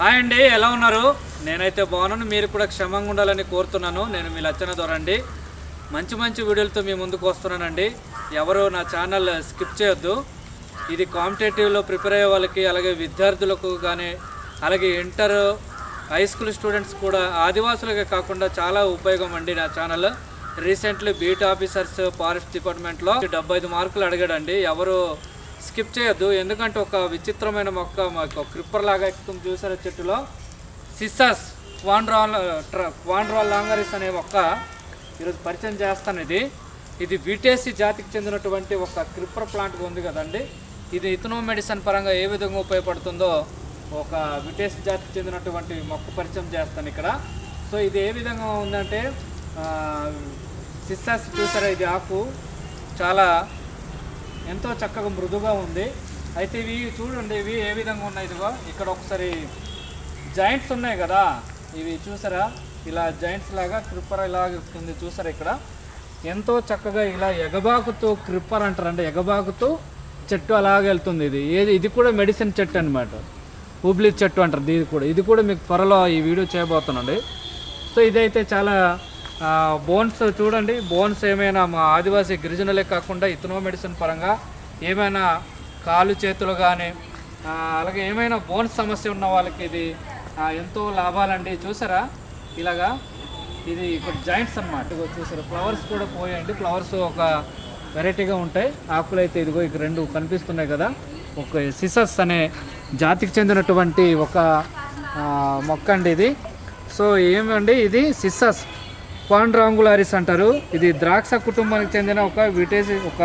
Hi అండి ఎలా ఉన్నారు? నేనైతే బాగున్నాను మీరు కూడా క్షమంగా ఉండాలని కోరుతున్నాను. నేను మీ లచ్చన దొరండి మంచి మంచి వీడియోలతో మీ ముందుకు వస్తున్నానండి. ఎవరు నా ఛానల్ స్కిప్ చేయొద్దు. ఇది కాంపిటేటివ్లో ప్రిపేర్ అయ్యే వాళ్ళకి అలాగే విద్యార్థులకు కానీ అలాగే ఇంటర్ హై స్కూల్ స్టూడెంట్స్ కూడా ఆదివాసులకే కాకుండా చాలా ఉపయోగం అండి నా channel. Recently beat officers forest డిపార్ట్మెంట్లో డెబ్బై ఐదు మార్కులు అడిగాడండి. ఎవరు స్కిప్ చేయొద్దు. ఎందుకంటే ఒక విచిత్రమైన మొక్క మాకు క్రిప్పర్ లాగా ఎక్కుతుంది చూసారా చెట్టులో? సిస్సస్ క్వాండ్రాల్ క్వాండ్రాల్ లాంగరిస్ అనే మొక్క ఈరోజు పరిచయం చేస్తాను ఇది. ఇది విటేసి జాతికి చెందినటువంటి ఒక క్రిప్పర్ ప్లాంట్ ఉంది కదండి. ఇది ఇథనో మెడిసిన్ పరంగా ఏ విధంగా ఉపయోగపడుతుందో ఒక విటేసి జాతికి చెందినటువంటి మొక్క పరిచయం చేస్తాను ఇక్కడ. సో ఇది ఏ విధంగా ఉందంటే ఆ, సిస్సస్ చూసారా? ఇది ఆకు చాలా ఎంతో చక్కగా మృదుగా ఉంది. అయితే ఇవి చూడండి ఇవి ఏ విధంగా ఉన్నాయి ఇదిగో. ఇక్కడ ఒకసారి జాయింట్స్ ఉన్నాయి కదా. ఇవి చూసారా? ఇలా జాయింట్స్ లాగా క్రిప్పర్ ఇలా ఉంది చూసారా ఇక్కడ? ఎంతో చక్కగా ఇలా ఎగబాకుతూ క్రిప్పర్ అంటారంటే ఎగబాకుతూ చెట్టు అలాగే వెళ్తుంది ఇది. ఏది ఇది కూడా మెడిసిన్ చెట్టు అనమాట హూబ్లీ చెట్టు అంటారు. ఇది కూడా ఇది కూడా మీకు త్వరలో ఈ వీడియో చేయబోతున్నాండి సో ఇదైతే చాలా బోన్స్ చూడండి. బోన్స్ ఏమైనా మా ఆదివాసీ గిరిజనులే కాకుండా ఇతనో మెడిసిన్ పరంగా ఏమైనా కాలు చేతులు కానీ అలాగే ఏమైనా బోన్స్ సమస్య ఉన్న వాళ్ళకి ఇది ఎంతో లాభాలండి. చూసారా? ఇలాగా ఇది ఇక్కడ జాయింట్స్ అన్నమాట. ఇదిగో చూసారు? ఫ్లవర్స్ కూడా పోయండి. ఫ్లవర్స్ ఒక వెరైటీగా ఉంటాయి. ఆకులు అయితే ఇదిగో ఇక రెండు కనిపిస్తున్నాయి కదా. ఒక సిసస్ అనే జాతికి చెందినటువంటి ఒక మొక్క అండి ఇది. సో ఏమండి ఇది? సిస్సస్ క్వాండ్రాంగులారిస్ అంటారు. ఇది ద్రాక్ష కుటుంబానికి చెందిన ఒక విటేసి ఒక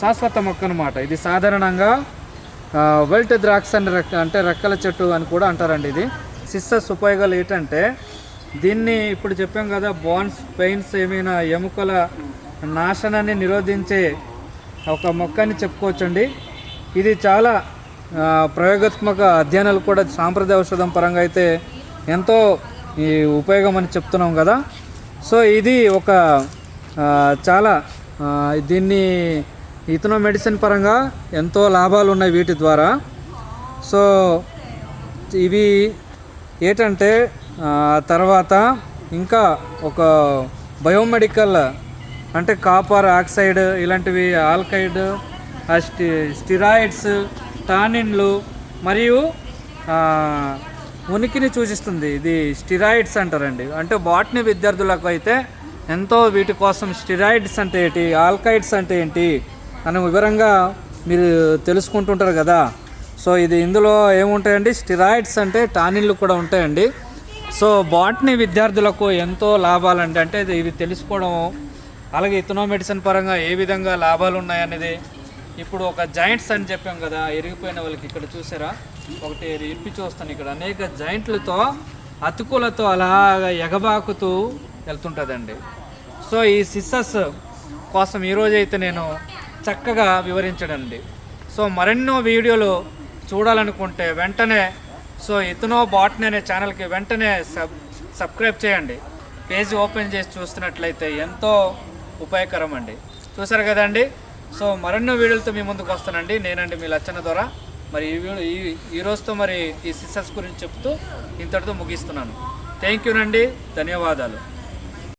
శాశ్వత మొక్క అనమాట ఇది సాధారణంగా వెల్ట్ ద్రాక్ష అని రెక్క అంటే రెక్కల చెట్టు అని కూడా అంటారండి ఇది. సిస్సస్ ఉపయోగాలు ఏంటంటే దీన్ని ఇప్పుడు చెప్పాం కదా బోన్స్ పెయిన్స్ ఏమైనా ఎముకల నాశనాన్ని నిరోధించే ఒక మొక్క అని చెప్పుకోవచ్చండి. ఇది చాలా ప్రయోగాత్మక అధ్యయనాలు కూడా సాంప్రదాయ ఔషధం పరంగా అయితే ఎంతో ఈ ఉపయోగం అని చెప్తున్నాం కదా. సో ఇది ఒక చాలా దీన్ని ఇతనో మెడిసిన్ పరంగా ఎంతో లాభాలు ఉన్నాయి వీటి ద్వారా. సో ఇవి ఏంటంటే తర్వాత ఇంకా ఒక బయోమెడికల్ అంటే కాపర్ ఆక్సైడ్ ఇలాంటివి ఆల్కైడ్ ఆ స్టి స్టిరాయిడ్స్ టానిన్లు మరియు ఉనికిని సూచిస్తుంది. ఇది స్టిరాయిడ్స్ అంటారండి. అంటే బాటనీ విద్యార్థులకు అయితే ఎంతో వీటి కోసం స్టిరాయిడ్స్ అంటే ఏంటి ఆల్కైడ్స్ అంటే ఏంటి అని వివరంగా మీరు తెలుసుకుంటుంటారు కదా. సో ఇది ఇందులో ఏముంటాయండి? స్టిరాయిడ్స్ అంటే టానిన్లు కూడా ఉంటాయండి. సో బాటనీ విద్యార్థులకు ఎంతో లాభాలండి. అంటే ఇది ఇవి తెలుసుకోవడం అలాగే ఇథనో మెడిసిన్ పరంగా ఏ విధంగా లాభాలు ఉన్నాయనేది. ఇప్పుడు ఒక జాయింట్స్ అని చెప్పాం కదా ఎరిగిపోయిన వాళ్ళకి ఇక్కడ చూసారా? ఒకటి ఇప్పి చూస్తాను ఇక్కడ. అనేక జాయింట్లతో అతుకులతో అలాగా ఎగబాకుతూ వెళ్తుంటుందండి. సో ఈ సిస్సస్ కోసం ఈరోజు అయితే నేను చక్కగా వివరించడండి. సో మరెన్నో వీడియోలు చూడాలనుకుంటే వెంటనే సో ఇతనో బాట్ని అనే ఛానల్కి వెంటనే సబ్ సబ్స్క్రైబ్ చేయండి. పేజ్ ఓపెన్ చేసి చూస్తున్నట్లయితే ఎంతో ఉపయోగకరం అండి చూసారు కదండి? సో మరెన్నో వీడియోలతో మీ ముందుకు వస్తానండి. నేనండి మీ లచ్చన ద్వారా మరి ఈ ఈరోజుతో ఈ రోజుతో మరి ఈ సిస్టర్స్ గురించి చెప్తూ ఇంతటితో ముగిస్తున్నాను. థ్యాంక్ యూ నండి. ధన్యవాదాలు.